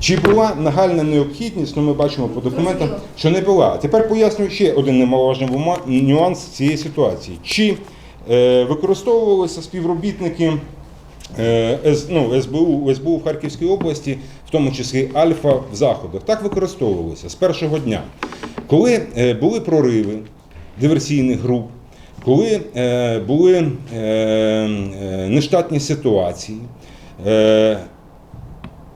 Чи була нагальна необхідність? Ну, ми бачимо по документам, що не була. А Тепер пояснюю ще один немаловажний нюанс цієї ситуації. Чи е, використовувалися співробітники е, С- ну, СБУ, СБУ в Харківській області, в тому числі Альфа в заходах? Так використовувалися з першого дня. Коли е, були прориви диверсійних груп, коли е, були е, е, нештатні ситуації, е,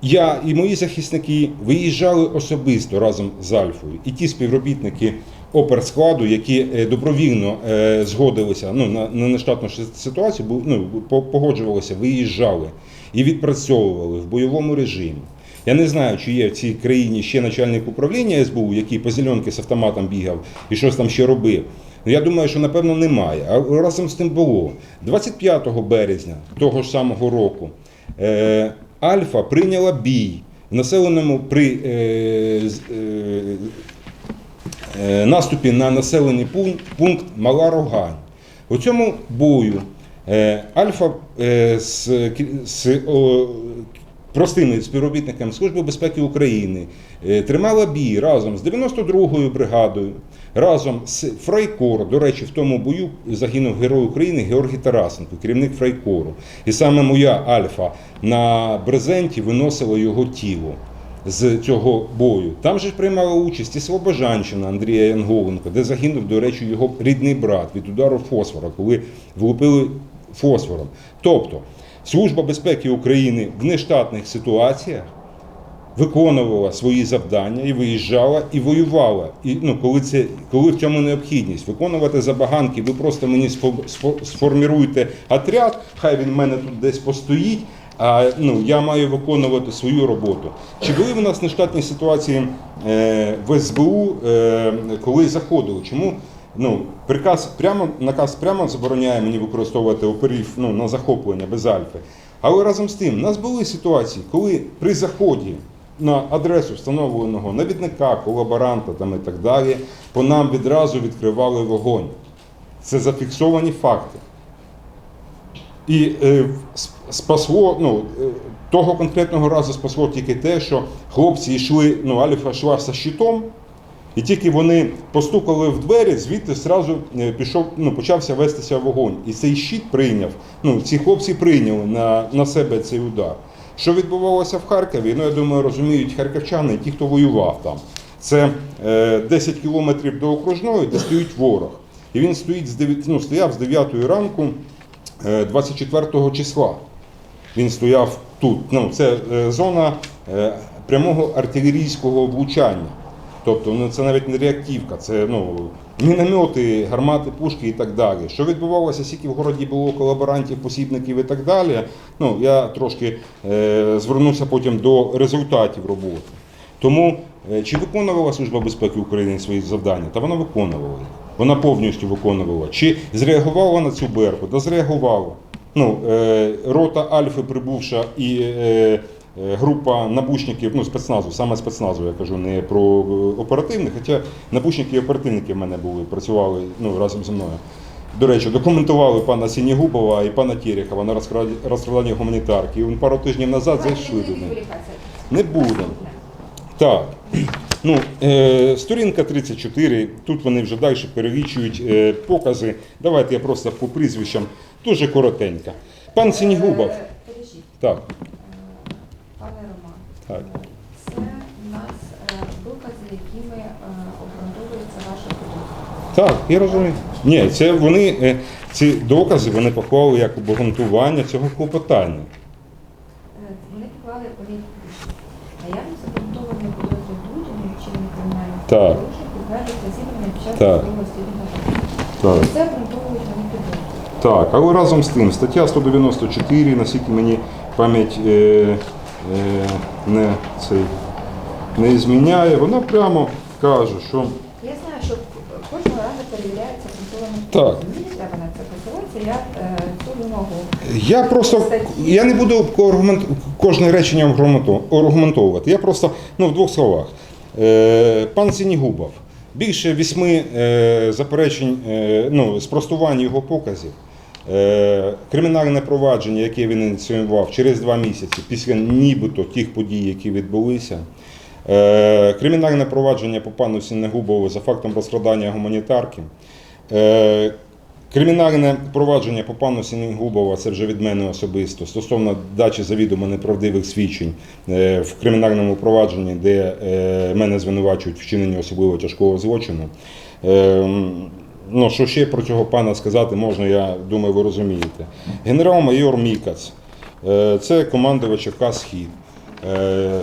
я і мої захисники виїжджали особисто разом з Альфою, і ті співробітники оперскладу, які е, добровільно е, згодилися ну, на, нештатну ситуацію, ну, по- погоджувалися, виїжджали і відпрацьовували в бойовому режимі. Я не знаю, чи є в цій країні ще начальник управління СБУ, який по зеленки з автоматом бігав і щось там ще робив. Ну, Я думаю, що напевно немає. А разом з тим було 25 березня того ж самого року. Е, Альфа прийняла бій в населеному при е, е, е, наступі на населений пункт, пункт Мала Рогань. У цьому бою е, Альфа е, з, з о, простими співробітниками Служби безпеки України е, тримала бій разом з 92-ю бригадою, разом з Фрайкор. До речі, в тому бою загинув герой України Георгій Тарасенко, керівник Фрайкору. І саме моя Альфа на брезенті виносила його тіло з цього бою. Там же приймала участь і Слобожанщина Андрія Янголенко, де загинув, до речі, його рідний брат від удару фосфора, коли влупили фосфором. Тобто, Служба безпеки України в нештатних ситуаціях виконувала свої завдання і виїжджала і воювала. І ну, коли це коли в цьому необхідність виконувати забаганки, ви просто мені сфо- сфо- отряд, хай він в мене тут десь постоїть. А ну я маю виконувати свою роботу. Чи були в нас нештатні ситуації е, в СБУ, е, коли заходили? Чому ну приказ прямо наказ прямо забороняє мені використовувати оперів ну, на захоплення без альфи? Але разом з тим, в нас були ситуації, коли при заході на адресу встановленого навідника, колаборанта там і так далі, по нам відразу відкривали вогонь. Це зафіксовані факти. І е, спасло, ну, е, того конкретного разу спасло тільки те, що хлопці йшли, ну, Альфа йшла зі щитом, і тільки вони постукали в двері, звідти зразу е, пішов, ну, почався вестися вогонь. І цей щит прийняв, ну, ці хлопці прийняли на, на себе цей удар. Що відбувалося в Харкові, ну я думаю, розуміють харківчани ті, хто воював там. Це е, 10 кілометрів до окружної, де стоїть ворог. І він стоїть з 9, ну, стояв з 9 ранку е, 24 числа. Він стояв тут. Ну, це е, зона е, прямого артилерійського влучання. Тобто ну, це навіть не реактивка, це ну, міномети, гармати, пушки і так далі. Що відбувалося, скільки в городі було колаборантів, посібників і так далі. Ну, я трошки е, звернувся потім до результатів роботи. Тому е, чи виконувала Служба безпеки України свої завдання? Та вона виконувала їх. Вона повністю виконувала. Чи зреагувала на цю берку? Да зреагувала. Ну, е, рота Альфи прибувша і група набучників, ну спецназу, саме спецназу, я кажу, не про е, оперативних, хоча набучники і оперативники в мене були, працювали ну, разом зі мною. До речі, документували пана Сінігубова і пана Терехова на розкрадання гуманітарки. І пару тижнів назад зайшли до них. Не будемо. Так. Ну, е, сторінка 34, тут вони вже далі перелічують е, покази. Давайте я просто по прізвищам дуже коротенько. Пан Сінігубов. Е, Так, е, пане Роман. Так. Це у нас е, докази, якими е, обґрунтовується ваша підозра. так, я розумію. Ні, це вони, е, ці докази вони поклали як обґрунтування цього клопотання. Вони поклали вони наявність обґрунтованої підозри будь-яким вчиненням кримінальних порушень підтверджується зібрання під час Так. судового. Так. Це обґрунтовують вони підозру. Так, але разом з тим, стаття 194, наскільки мені пам'ять е, не, цей, не зміняє, вона прямо каже, що Я знаю, що кожного разу перевіряється обґрунтована Так. це я е, цю вимогу Я просто я не буду аргумент, кожне речення аргументовувати. Я просто ну, в двох словах. Е, пан Сінігубов, більше вісьми е, заперечень, е, ну, спростувань його показів. Е, Кримінальне провадження, яке він ініціював через два місяці після нібито тих подій, які відбулися. Е, Кримінальне провадження по пану Сінегубову за фактом розкрадання гуманітарки. Е, Кримінальне провадження по пану Сінігубова, це вже від мене особисто, стосовно дачі завідомо неправдивих свідчень в кримінальному провадженні, де мене звинувачують вчиненні особливо тяжкого злочину. Ну, що ще про цього пана сказати можна, я думаю, ви розумієте. Генерал-майор Мікац, е, це командувач АК Схід. Е,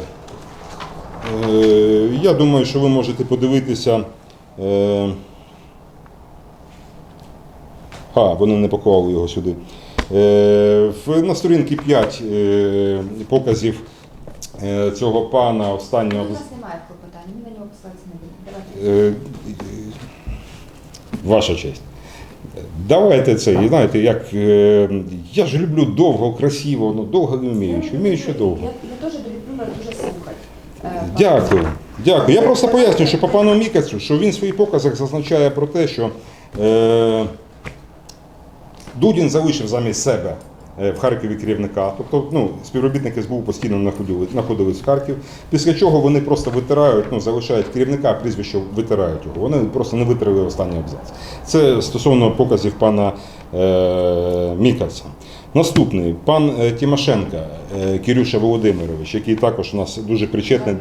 е, Я думаю, що ви можете подивитися. а, вони не поклали його сюди. На сторінці 5 е, показів цього пана останнього. У нас немає клопотання, ми на нього посилатися не будемо. Ваша честь. Давайте це, і знаєте, як е, я ж люблю довго, красиво, ну довго не вмію, що вмію ще довго. Я, я теж люблю мене дуже слухати. Е, Дякую. Дякую. Я просто поясню, що по пану Мікацю, що він в своїх показах зазначає про те, що е, Дудін залишив замість себе в Харкові керівника. Тобто ну, співробітники СБУ постійно знаходили- знаходились в Харків, після чого вони просто витирають, ну, залишають керівника, прізвище витирають його. Вони просто не витирали останній абзац. Це стосовно показів пана е, Мікаца. Наступний пан е, Тимошенко е, Кирюша Володимирович, який також у нас дуже причетний.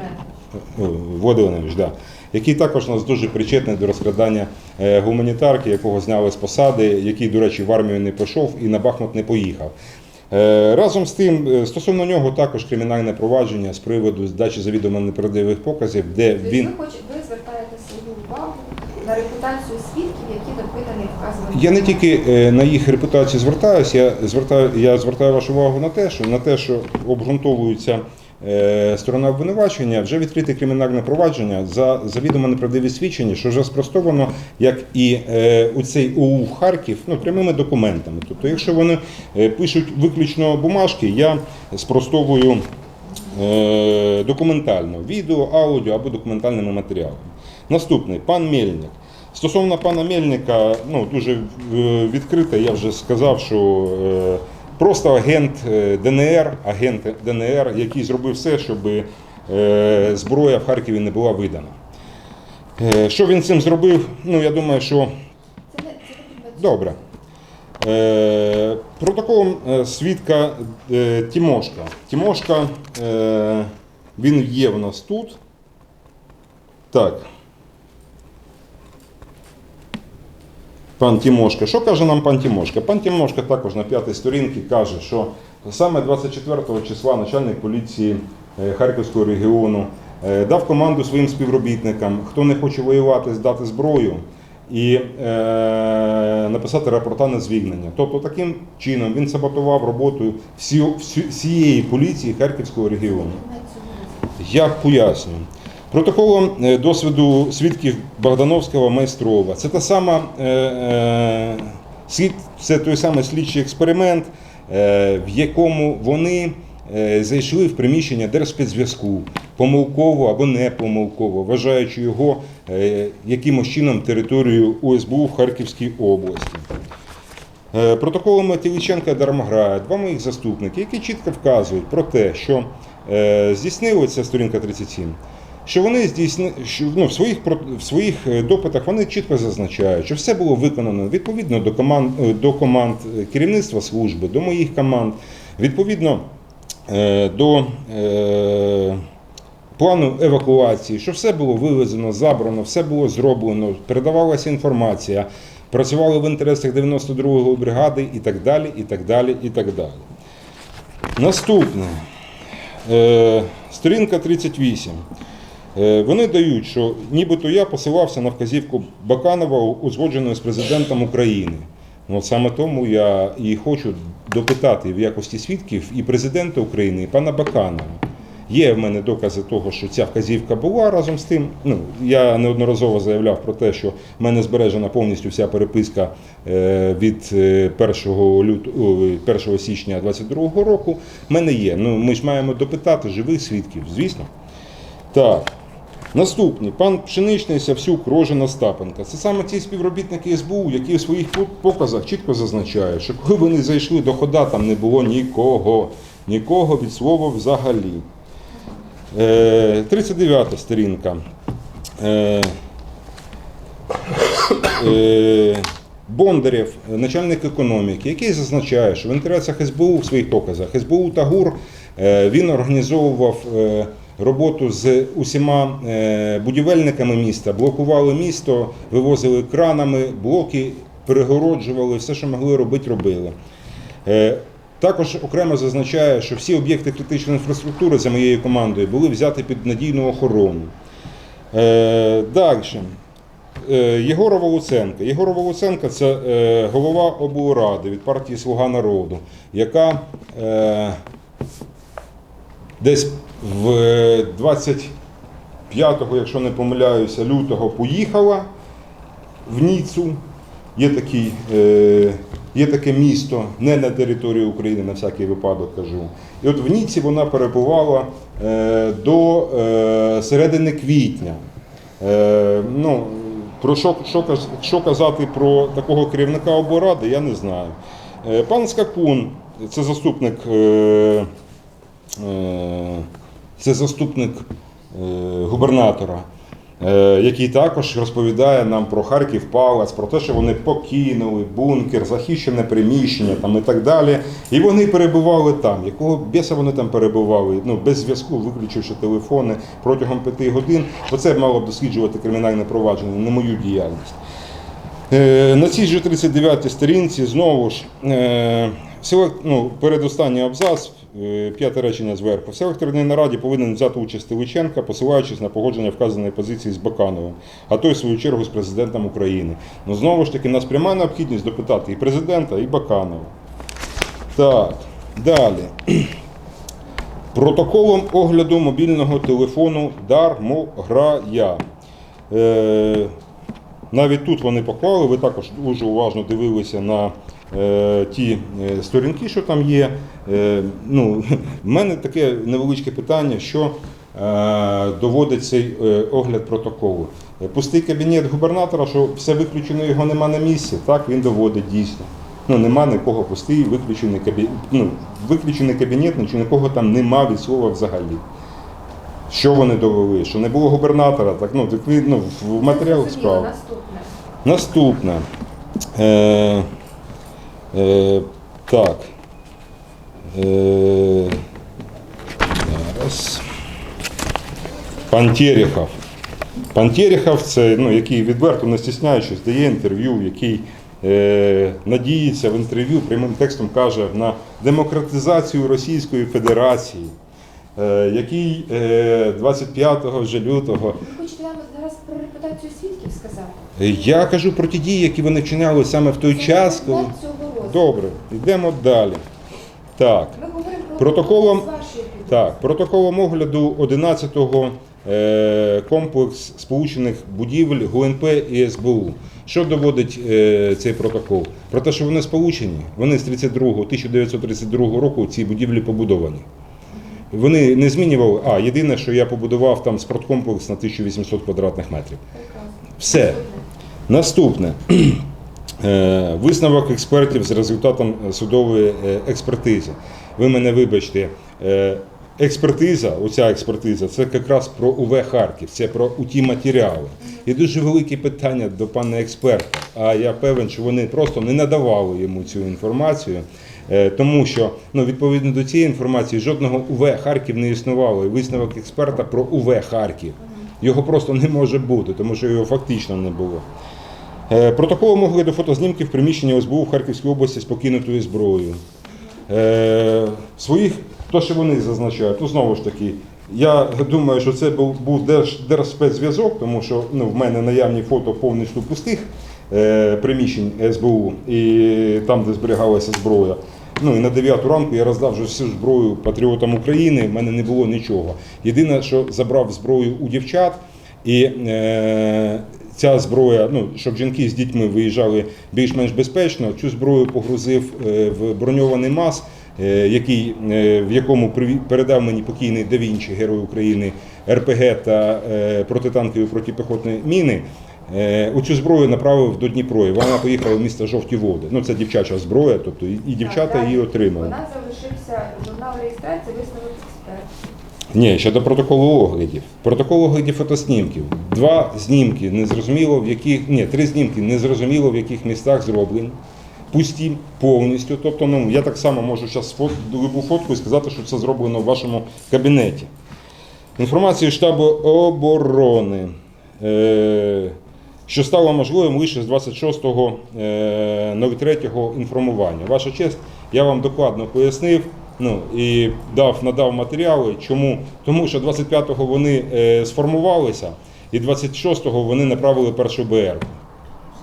О, Володимирович, да. Який також у нас дуже причетний до розкрадання е, гуманітарки, якого зняли з посади, який, до речі, в армію не пішов і на Бахмут не поїхав. Е, Разом з тим, е, стосовно нього також кримінальне провадження з приводу здачі завідомо неправдивих показів, де Тобто він. ви, хоч, ви звертаєте свою увагу на репутацію свідків, які допитані вказані. Я не тільки на їх репутацію звертаюся, я звертаю, я звертаю вашу увагу на те, що на те, що обґрунтовується е, сторона обвинувачення, вже відкрите кримінальне провадження за завідомо неправдиві свідчення, що вже спростовано, як і е, у цей ОУ Харків, ну прямими документами. Тобто, якщо вони е, пишуть виключно бумажки, я спростовую. е, Документально, відео, аудіо або документальними матеріалами. Наступний пан Мельник. Стосовно пана Мельника, ну дуже е, відкрито, я вже сказав, що е, просто агент е, ДНР, агент ДНР, який зробив все, щоб е, зброя в Харкові не була видана. Е, Що він цим зробив? Ну я думаю, що Добре. Протоколом свідка Тімошка. Тімошка, він є в нас тут. Так. Пан Тімошка. Що каже нам пан Тімошка? Пан Тімошка також на п'ятій сторінці каже, що саме 24 числа начальник поліції е, Харківського регіону е, дав команду своїм співробітникам, хто не хоче воювати, здати зброю і е, написати рапорта на звільнення. Тобто таким чином він саботував роботу всі, всі- всієї поліції Харківського регіону. Я пояснюю. Протоколом е, досвіду свідків Богдановського майстрова. Це та сама е, е, це той самий слідчий експеримент, в якому вони зайшли в приміщення Держспецзв'язку помилково або не помилково, вважаючи його якимось чином територією ОСБУ в Харківській області. Протоколами Тіліченка і Дармограя, два моїх заступники, які чітко вказують про те, що здійснили сторінка 37, що вони здійсни, що, ну, в, своїх, в своїх е, допитах вони чітко зазначають, що все було виконано відповідно до команд, е, до команд е, керівництва служби, до моїх команд, відповідно до е, плану евакуації, що все було вивезено, забрано, все було зроблено, передавалася інформація, працювали в інтересах 92-ї бригади і так далі, і так далі, і так далі. Наступне. Е, сторінка 38. Е, Вони дають, що нібито я посилався на вказівку Баканова, узгодженої з президентом України. Ну, саме тому я і хочу допитати в якості свідків і президента України, і пана Баканова. Є в мене докази того, що ця вказівка була разом з тим. Ну, я неодноразово заявляв про те, що в мене збережена повністю вся переписка е, від е, 1, лют... 1 січня 2022 року. В мене є. Ну, ми ж маємо допитати живих свідків, звісно. Так. Наступний пан Пшеничний Савсюк Рожина Остапенка. Це саме ті співробітники СБУ, які в своїх показах чітко зазначають, що коли вони зайшли до хода, там не було нікого, нікого від слова взагалі. Е, 39 сторінка. Е, е, Бондарєв, начальник економіки, який зазначає, що в інтересах СБУ в своїх показах СБУ та ГУР е, він організовував е, роботу з усіма е, будівельниками міста, блокували місто, вивозили кранами, блоки перегороджували, все, що могли робити, робили. Е, Також окремо зазначає, що всі об'єкти критичної інфраструктури за моєю командою були взяті під надійну охорону. Е, Далі. Єгорова Луценка. Єгорова Луценка це голова облради від партії Слуга народу, яка десь в 25-го, якщо не помиляюся, лютого поїхала в Ніцу. Є, такий, е, є таке місто, не на території України, на всякий випадок кажу. І от в Ніці вона перебувала е, до е, середини квітня. Ну, про що, що, що казати про такого керівника облради, я не знаю. Пан Скакун, це заступник, е, е, це заступник е, губернатора, е, який також розповідає нам про Харків Палац, про те, що вони покинули бункер, захищене приміщення там, і так далі. І вони перебували там. Якого біса вони там перебували? Ну, без зв'язку, виключивши телефони протягом п'яти годин. Оце мало б досліджувати кримінальне провадження, не мою діяльність. Е, На цій же 39 сторінці знову ж ну, передостанній абзац, п'яте речення зверху. В селекторній нараді повинен взяти участь Тиличенка, посилаючись на погодження вказаної позиції з Бакановим, а той, в свою чергу, з президентом України. Ну знову ж таки, нас пряма необхідність допитати і президента, і Баканова. Так, далі. Протоколом огляду мобільного телефону Дармограя. Е, навіть тут вони поклали, ви також дуже уважно дивилися на е, ті е, сторінки, що там є. Е, ну, в мене таке невеличке питання, що е, доводить цей е, огляд протоколу. Е, Пустий кабінет губернатора, що все виключено, його нема на місці. Так, він доводить дійсно. Ну, нема нікого пустий, виключений кабінет, ну, виключений кабінет, нічого нікого там нема від слова взагалі. Що вони довели? Що не було губернатора, так ну так ви, ну, в матеріалах Зрозуміло. справ. Наступне. Наступне. Е, е, так. Е, зараз. Пан Терехов. Пан Терехов це, ну, який відверто не стісняючись, дає інтерв'ю, який е, надіється в інтерв'ю, прямим текстом каже на демократизацію Російської Федерації, е, який е, 25 вже лютого Ви хочете нам зараз про репутацію свідків сказати? я кажу про ті дії, які вони вчиняли саме в той час, коли. цього. Добре, йдемо далі. Так, Протоколом- так, протоколом огляду 11-го е, комплекс сполучених будівель ГУНП і СБУ. Що доводить е, цей протокол? Про те, що вони сполучені, вони з 32 1932 року ці будівлі побудовані. Вони не змінювали. А, єдине, що я побудував там спорткомплекс на 1800 квадратних метрів. Все. Наступне. Е, Висновок експертів з результатом судової е, експертизи. Ви мене вибачте, е, експертиза, оця експертиза, це якраз про УВ Харків, це про ті матеріали. І дуже велике питання до пана експерта. А я певен, що вони просто не надавали йому цю інформацію. Тому що ну, відповідно до цієї інформації жодного УВ Харків не існувало. І висновок експерта про УВ Харків. Його просто не може бути, тому що його фактично не було. Е, Протоколом огляду фотознімків приміщення ОСБУ в Харківській області з покинутою зброєю. Е, Своїх, то, що вони зазначають, ну знову ж таки, я думаю, що це був, був держ, держспецзв'язок, тому що ну, в мене наявні фото повністю пустих е, приміщень СБУ і там, де зберігалася зброя. Ну і на 9 ранку я роздав вже всю зброю патріотам України, в мене не було нічого. Єдине, що забрав зброю у дівчат, і е, ця зброя, ну, щоб жінки з дітьми виїжджали більш-менш безпечно, цю зброю погрузив е, в броньований мас, е, який, е, в якому передав мені покійний Да Вінчі, герой України, РПГ та протитанкові протипіхотні міни. Оцю зброю направив до Дніпро, і вона поїхала в місто Жовті Води. Ну це дівчача зброя, тобто і дівчата її отримали. Вона залишився журнал реєстрації, висновок. Ні, щодо протоколу оглядів. Протокол оглядів фотоснімків. Два знімки незрозуміло в яких ні, три знімки незрозуміло в яких містах зроблені. Пусті повністю. Тобто, ну я так само можу зараз фот, любу фотку і сказати, що це зроблено в вашому кабінеті. Інформація штабу оборони, е, що стало можливим лише з 26.03 інформування. Ваша честь, я вам докладно пояснив. Ну і дав надав матеріали. Чому? Тому що 25-го вони е, сформувалися, і 26-го вони направили першу БР.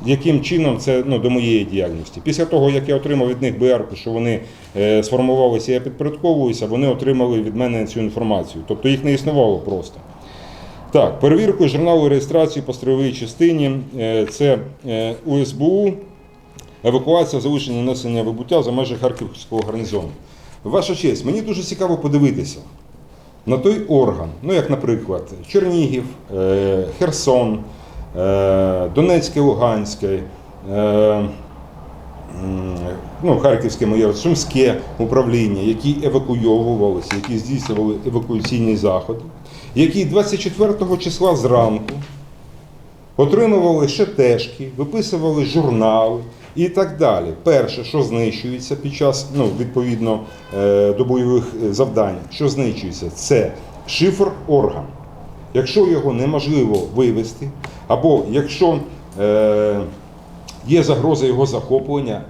Яким чином це ну, до моєї діяльності? Після того, як я отримав від них БР, що вони е, сформувалися, я підпорядковуюся, вони отримали від мене цю інформацію. Тобто їх не існувало просто. Так, перевіркою журналу реєстрації по строєвій частині е, це УСБУ, евакуація, залишення несення вибуття за межі Харківського гарнізону. Ваша честь, мені дуже цікаво подивитися на той орган, ну як, наприклад, Чернігів, е, Херсон, е, Донецьке, Луганське, е, ну, Харківське моє Сумське управління, які евакуйовувалися, які здійснювали евакуаційні заходи, які 24 числа зранку отримували шетешки, виписували журнали і так далі. Перше, що знищується під час ну, відповідно е, до бойових е, завдань, що знищується, це шифр орган. Якщо його неможливо вивести, або якщо е, є загроза його захоплення,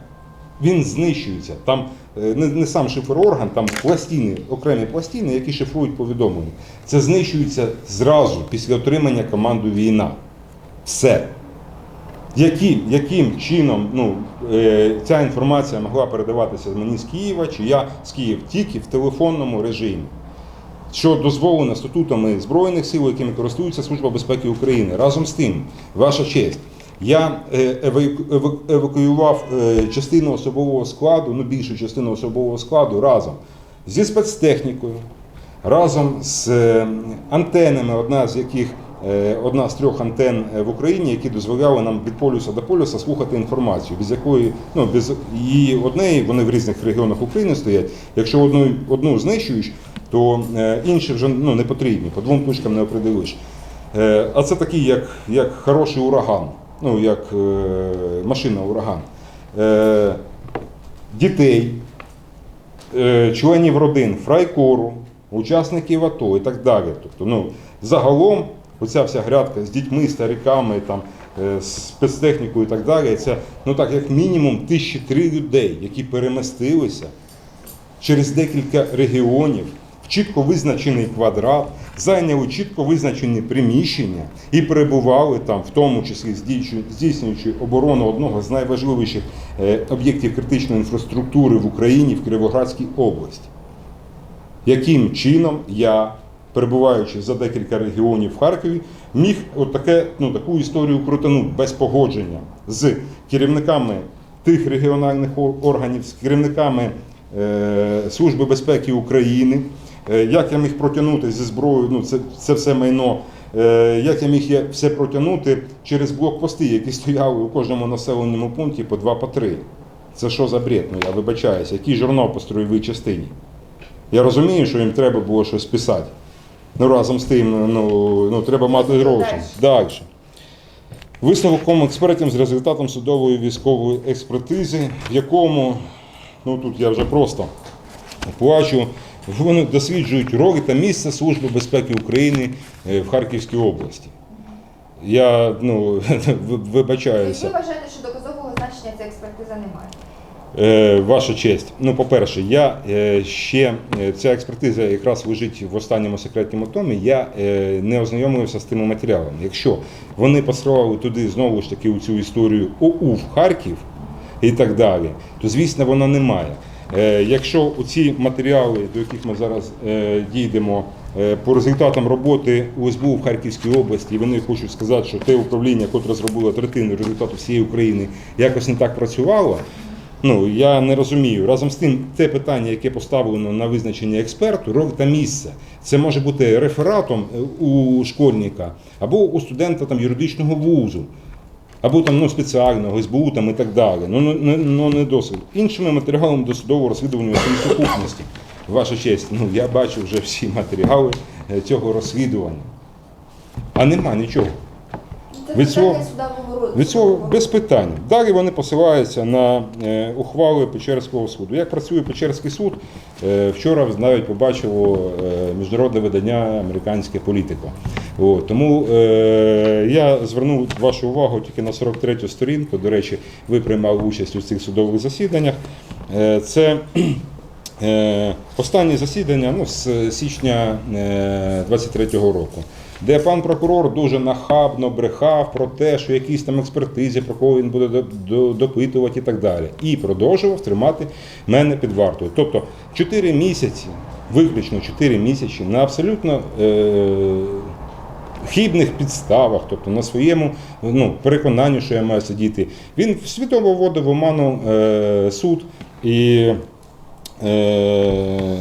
він знищується. Там е, не, не сам шифр орган, там пластини, окремі пластини, які шифрують повідомлення. Це знищується зразу після отримання команду війна. Все. Яким, яким чином ну, е, ця інформація могла передаватися мені з Києва, чи я з Києва тільки в телефонному режимі, що дозволено статутами Збройних сил, якими користується Служба безпеки України. Разом з тим, ваша честь, я е, еваку- еваку- евакуював е, частину особового складу, ну більшу частину особового складу разом зі спецтехнікою, разом з антенами, одна з яких одна з трьох антен е, в Україні, які дозволяли нам від полюса до полюса слухати інформацію, без якої ну без її однієї, вони в різних регіонах України стоять. Якщо одну, одну знищуєш, то е, інші вже ну, не потрібні, по двом точкам не определиш. Е, А це такий, як, як хороший ураган, ну як е, машина ураган. Е, Дітей, е, членів родин фрайкору, учасників АТО і так далі. Тобто, ну, загалом, оця вся грядка з дітьми, стариками, там, е, спецтехнікою і так далі, це ну так, як мінімум тисячі три людей, які перемістилися через декілька регіонів в чітко визначений квадрат, зайняли чітко визначені приміщення і перебували там, в тому числі здійснюючи- оборону одного з найважливіших е, об'єктів критичної інфраструктури в Україні в Кіровоградській області. Яким чином я, перебуваючи за декілька регіонів в Харкові, міг от таке, ну, таку історію крутанути без погодження з керівниками тих регіональних органів, з керівниками е, Служби безпеки України, е, як я міг протягнути зі зброєю, ну, це, це все майно, е, як я міг все протягнути через блокпости, які стояли у кожному населеному пункті по два по три. Це що за бред? Ну я вибачаюся, який журнал по строєвій частині? Я розумію, що їм треба було щось писати. Ну разом з тим, ну, ну треба мати гроші. Далі. Висновок експертів з результатом судової військової експертизи, в якому, ну тут я вже просто плачу, вони досліджують роль та місце Служби безпеки України е, в Харківській області. Я ну, вибачаюся. Ви вважаєте, що доказового значення ця експертиза не має? Е, Ваша честь. Ну, по-перше, я е, ще е, ця експертиза якраз лежить в останньому секретному томі. Я е, не ознайомився з тими матеріалами. Якщо вони посилали туди знову ж таки у цю історію ОУ в Харків і так далі, то звісно воно немає. Е, Якщо ці матеріали, до яких ми зараз е, дійдемо, е, по результатам роботи УСБУ в Харківській області, вони хочуть сказати, що те управління, котре зробило третину результату всієї України, якось не так працювало. Ну я не розумію. Разом з тим, те питання, яке поставлено на визначення експерту, рок та місце. Це може бути рефератом е, у школьника або у студента там юридичного вузу, або там ну, спеціального СБУ там і так далі. Ну не, не, ну, не досить. Іншими матеріалами досудового розслідування у сукупності. Ваша честь, ну я бачу вже всі матеріали е, цього розслідування. А нема нічого. Від цього-. Від цього без питань. Далі вони посилаються на е, ухвали Печерського суду. Як працює Печерський суд, е, вчора навіть побачило е, міжнародне видання Американське політико. От, тому е, я звернув вашу увагу тільки на 43-ю сторінку. До речі, ви приймали участь у цих судових засіданнях. Е, це Е, Останнє засідання ну, з січня 23-го року, де пан прокурор дуже нахабно брехав про те, що якісь там експертизи, про кого він буде до- до- допитувати і так далі. І продовжував тримати мене під вартою. Тобто 4 місяці, виключно 4 місяці, на абсолютно е, хибних підставах, тобто на своєму ну, переконанні, що я маю сидіти. Він свідомо вводив в оману е, суд і е,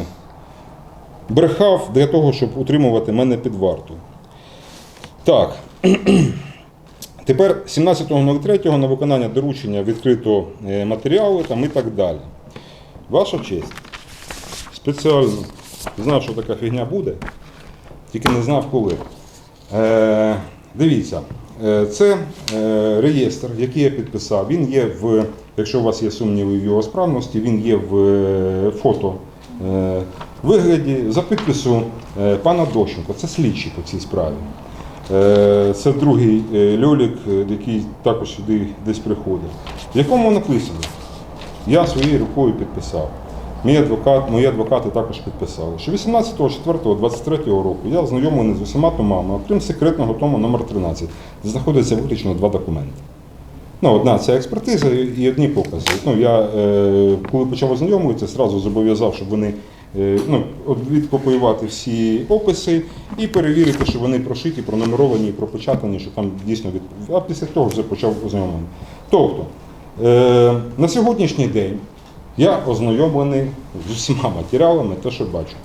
брехав для того, щоб утримувати мене під вартою. Так. Тепер 17.03 на виконання доручення відкрито е, матеріали там і так далі. Ваша честь. Спеціально знав, що така фігня буде, тільки не знав коли. Е, дивіться, е, це е, реєстр, який я підписав. Він є в, якщо у вас є сумніви в його справності, він є в фото вигляді за підпису пана Дощенко. Це слідчий по цій справі. Е, Це другий е, льолік, е, який також сюди десь приходив. В якому написано? Я своєю рукою підписав. Мій адвокат, мої адвокати також підписали, що 18.04.23 року я ознайомлений з усіма томами, окрім секретного тому номер 13, де знаходиться виключно два документи. Ну, одна це експертиза і одні покази. Ну, я, коли почав ознайомуватися, зразу зобов'язав, щоб вони ну, відкопіювати всі описи і перевірити, що вони прошиті, пронумеровані пропечатані, що там дійсно від. А після того вже почав ознайомлення. Тобто, е, на сьогоднішній день я ознайомлений з усіма матеріалами, те, що бачу.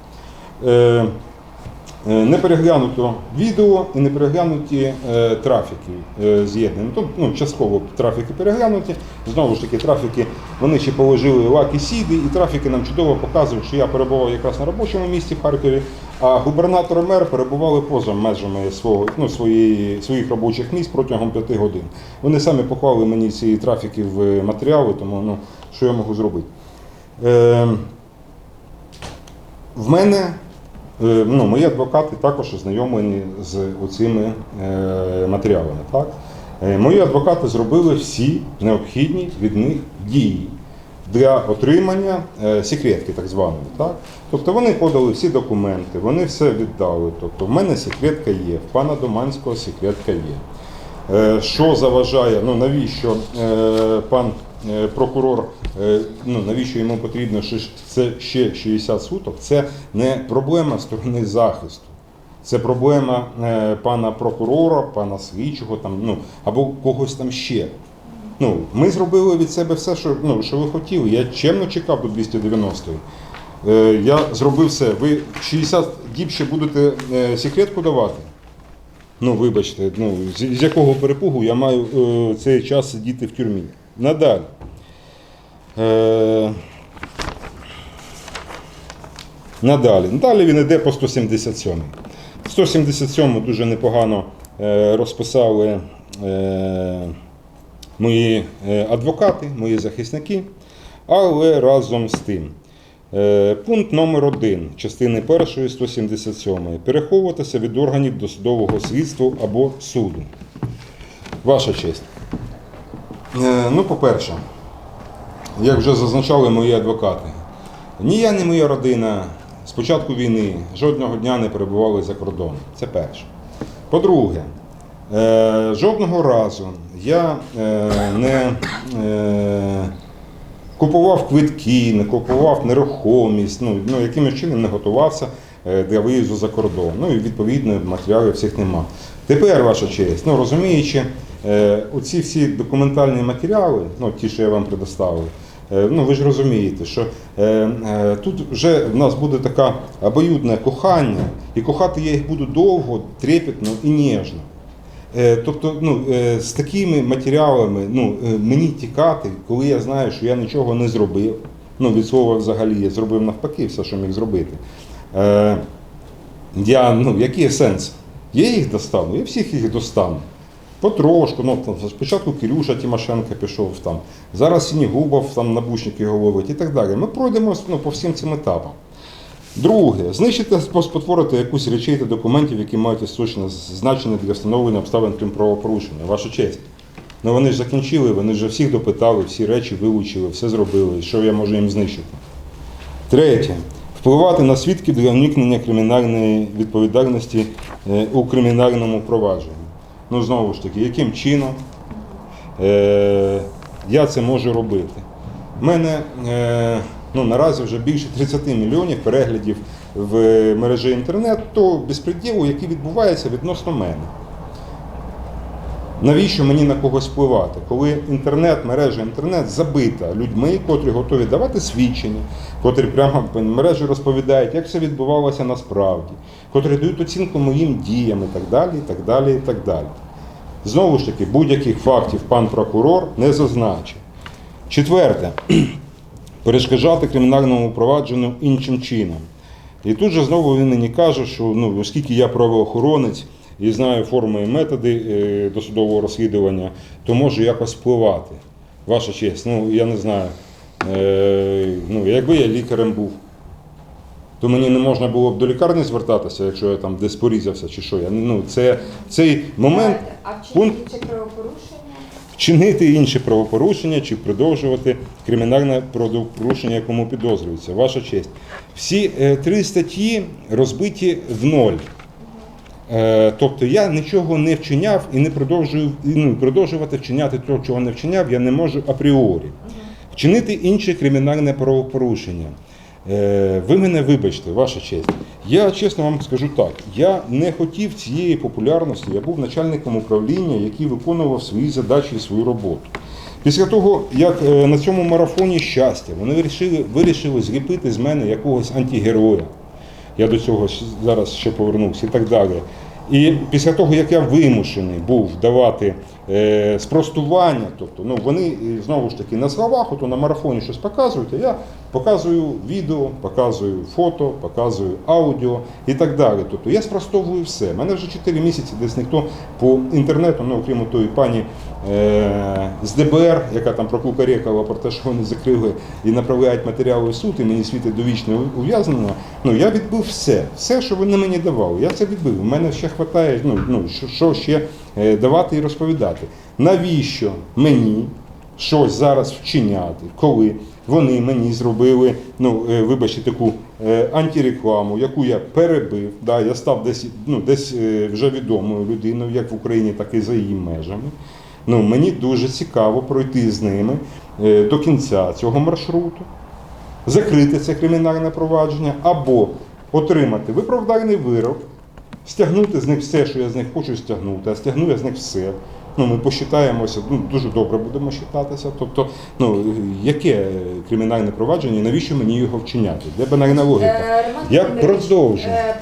Е, Не переглянуто відео і не переглянуті е, трафіки е, з'єднані. Ну, частково трафіки переглянуті. Знову ж таки, трафіки вони ще положили лаки сіди, і трафіки нам чудово показують, що я перебував якраз на робочому місці в Харкові, а губернатор мер перебували поза межами свого, ну, своєї, своїх робочих місць протягом п'яти годин. Вони самі поклали мені ці трафіки в матеріали, тому ну, що я можу зробити. Е, в мене ну, мої адвокати також ознайомлені з цими матеріалами. Так? Е, Мої адвокати зробили всі необхідні від них дії для отримання е, секретки, так званої. Так? Тобто вони подали всі документи, вони все віддали. Тобто в мене секретка є, в пана Доманського секретка є. Е, Що заважає, ну навіщо е, пан е, прокурор, е, ну навіщо йому потрібно це ще 60 суток? Це не проблема сторони захисту. Це проблема е, пана прокурора, пана слідчого там, ну, або когось там ще. Ну, ми зробили від себе все, що, ну, що ви хотіли. Я чемно чекав до 290-ї. Е, я зробив все. Ви 60 діб ще будете е, секретку давати? Ну, вибачте, ну, з, з якого перепугу я маю е, цей час сидіти в тюрмі. Надалі. Е, надалі. Далі він йде по 177. 177 дуже непогано е, розписали е, мої е, адвокати, мої захисники, але разом з тим. Пункт номер 1 частини 1 177. Переховуватися від органів досудового слідства або суду. Ваша честь. Е, Ну, по-перше, як вже зазначали мої адвокати, ні я, ні моя родина з початку війни жодного дня не перебували за кордоном. Це перше. По-друге, е, жодного разу я е, не купував квитки, не купував нерухомість, ну, ну якимось чином не готувався для виїзду за кордон. Ну і відповідно матеріалів всіх нема. Тепер, ваша честь, ну розуміючи, е, оці всі документальні матеріали, ну ті, що я вам предоставив, е, ну ви ж розумієте, що е, тут вже в нас буде така обоюдне кохання, і кохати я їх буду довго, трепетно і ніжно. Тобто, ну, з такими матеріалами ну, мені тікати, коли я знаю, що я нічого не зробив. Ну, від слова взагалі я зробив навпаки все, що міг зробити. Я, ну, який сенс? Я їх достану, я всіх їх достану. Потрошку, ну там спочатку Кирюша Тимошенко пішов там, зараз Сінігубов там набучники головить і так далі. Ми пройдемо ну, по всім цим етапам. Друге, знищити або спотворити якусь речей та документів, які мають істочне значення для встановлення обставин крім правопорушення. Ваша честь. Ну вони ж закінчили, вони ж всіх допитали, всі речі вилучили, все зробили. Що я можу їм знищити? Третє. Впливати на свідків для уникнення кримінальної відповідальності е, у кримінальному провадженні. Ну, знову ж таки, яким чином е, я це можу робити? У мене е, ну, наразі вже більше 30 мільйонів переглядів в мережі інтернет того безпреділу, який відбувається відносно мене. Навіщо мені на когось впливати, коли інтернет, мережа інтернет забита людьми, котрі готові давати свідчення, котрі прямо по мережі розповідають, як все відбувалося насправді, котрі дають оцінку моїм діям і так далі, і так далі, і так далі. Знову ж таки, будь-яких фактів пан прокурор не зазначив. Четверте, перешкоджати кримінальному провадженню іншим чином. І тут же знову він мені каже, що ну, оскільки я правоохоронець і знаю форми і методи е, досудового розслідування, то можу якось впливати. Ваша честь, ну я не знаю. Е, ну, якби я лікарем був, то мені не можна було б до лікарні звертатися, якщо я там десь порізався чи що. Я, ну, це, цей момент А вчинити пункт інше правопорушення? вчинити інші правопорушення чи продовжувати кримінальне правопорушення, якому підозрюється. Ваша честь. Всі е, три статті розбиті в ноль. Е, Тобто я нічого не вчиняв і не продовжую ну, продовжувати вчиняти того, чого не вчиняв, я не можу апріорі. Вчинити інше кримінальне правопорушення. Е, Ви мене вибачте, ваша честь. Я чесно вам скажу так: я не хотів цієї популярності, я був начальником управління, який виконував свої задачі і свою роботу. Після того, як е, на цьому марафоні щастя, вони вирішили, вирішили зліпити з мене якогось антигероя. Я до цього зараз ще повернувся і так далі. І після того, як я вимушений був давати спростування, тобто ну, вони е, знову ж таки на словах, ото на марафоні щось показують, а я показую відео, показую фото, показую аудіо і так далі. Тобто я спростовую все. Мене вже 4 місяці десь ніхто по інтернету, ну окрім тої пані е, з ДБР, яка там прокукарекала про те, що вони закрили і направляють матеріали в суд, і мені світить довічне ув'язнення. Ну я відбив все, все, що вони мені давали. Я це відбив. У мене ще вистачає, ну, ну що, ще е, давати і розповідати. Навіщо мені щось зараз вчиняти, коли вони мені зробили, ну е, вибачте, таку е, антирекламу, яку я перебив. Да, я став десь, ну, десь е, вже відомою людиною, як в Україні, так і за її межами. Ну, мені дуже цікаво пройти з ними е, до кінця цього маршруту, закрити це кримінальне провадження або отримати виправдальний вирок, стягнути з них все, що я з них хочу стягнути, а стягну я з них все. Ну, ми посчитаємося, ну, дуже добре будемо считатися. Тобто, ну, яке кримінальне провадження і навіщо мені його вчиняти? Де банальна логіка? Е, Я Володимирович, продовжу. е.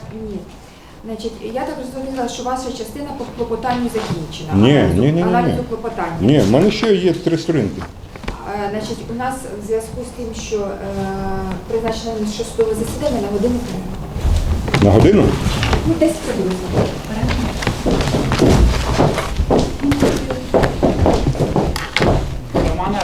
Значить, я так зрозуміла, що ваша частина по клопотанню закінчена. Ні, Аналізу- ні, ні. Аналізу клопотання. Ні, в мене ще є три сторінки. Е, Значить, у нас в зв'язку з тим, що е, призначено шостого засідання на годину. На годину? Ну, десь приблизно.